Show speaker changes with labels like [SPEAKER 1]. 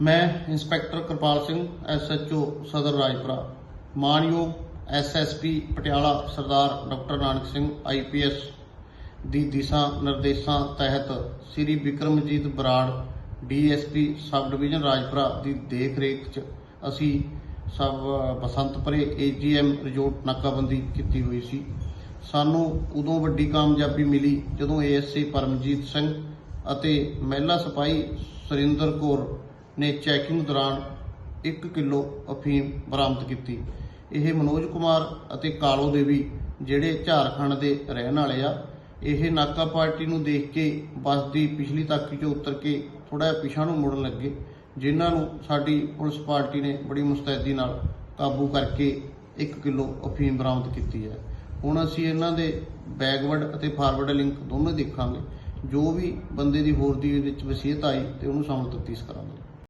[SPEAKER 1] मैं inspector Kripal Singh S H O Sadar Rajpura मानयोग P Patiala Sardar doctor Nanak Singh I P S ਦੀ ਦਿਸ਼ਾ ਨਿਰਦੇਸ਼ਾਂ ਤਹਿਤ Shri Vikramjit Brar DSP sub division Rajpura ਦੀ ਦੇਖ ਰੇਖ 'ਚ ਅਸੀਂ ਸਭ ਬਸੰਤਪੁਰੇ ਏਜੀਐਮ ਰਿਜ਼ੋਰਟ ਨਾਕਾਬੰਦੀ ਕੀਤੀ ਹੋਈ ਸੀ। ਸਾਨੂੰ ਉਦੋਂ ਵੱਡੀ ਕਾਮਯਾਬੀ ਮਿਲੀ ਜਦੋਂ ਏਐਸਏ ਪਰਮਜੀਤ ਸਿੰਘ ਅਤੇ ਮਹਿਲਾ ਸਿਪਾਹੀ ਸੁਰਿੰਦਰ ਕੌਰ ਨੇ ਚੈਕਿੰਗ ਦੌਰਾਨ 1 ਕਿਲੋ ਅਫੀਮ ਬਰਾਮਦ ਕੀਤੀ। ਇਹ ਮਨੋਜ ਕੁਮਾਰ ਅਤੇ ਕਾਲੋ ਦੇਵੀ, ਜਿਹੜੇ ਝਾਰਖੰਡ ਦੇ ਰਹਿਣ ਵਾਲੇ ਆ ਇਹ ਨਾਕਾ ਪਾਰਟੀ ਨੂੰ ਦੇਖ ਕੇ ਬੱਸ ਦੀ ਪਿਛਲੀ ਤਾਕੀ 'ਚੋਂ ਉਤਰ ਕੇ ਥੋੜਾ ਜਿਹਾ ਪਿਛਾਂ ਨੂੰ ਮੁੜਨ ਲੱਗੇ, ਜਿਨ੍ਹਾਂ ਨੂੰ ਸਾਡੀ ਪੁਲਿਸ ਪਾਰਟੀ ਨੇ ਬੜੀ ਮੁਸਤੈਦੀ ਨਾਲ ਕਾਬੂ ਕਰਕੇ 1 ਕਿਲੋ ਅਫੀਮ ਬਰਾਮਦ ਕੀਤੀ ਹੈ। ਹੁਣ ਅਸੀਂ ਇਹਨਾਂ ਦੇ ਬੈਕਵਰਡ ਅਤੇ ਫਾਰਵਰਡ ਲਿੰਕ ਦੋਨੋਂ ਦੇਖਾਂਗੇ। ਜੋ ਵੀ ਬੰਦੇ ਦੀ ਹੋਰ ਦੀ ਵਿੱਚ ਵਸੀਅਤ ਆਈ ਤੇ ਉਹਨੂੰ ਸਾਨੂੰ ਤਫਤੀਸ਼ ਕਰਾਂਗੇ।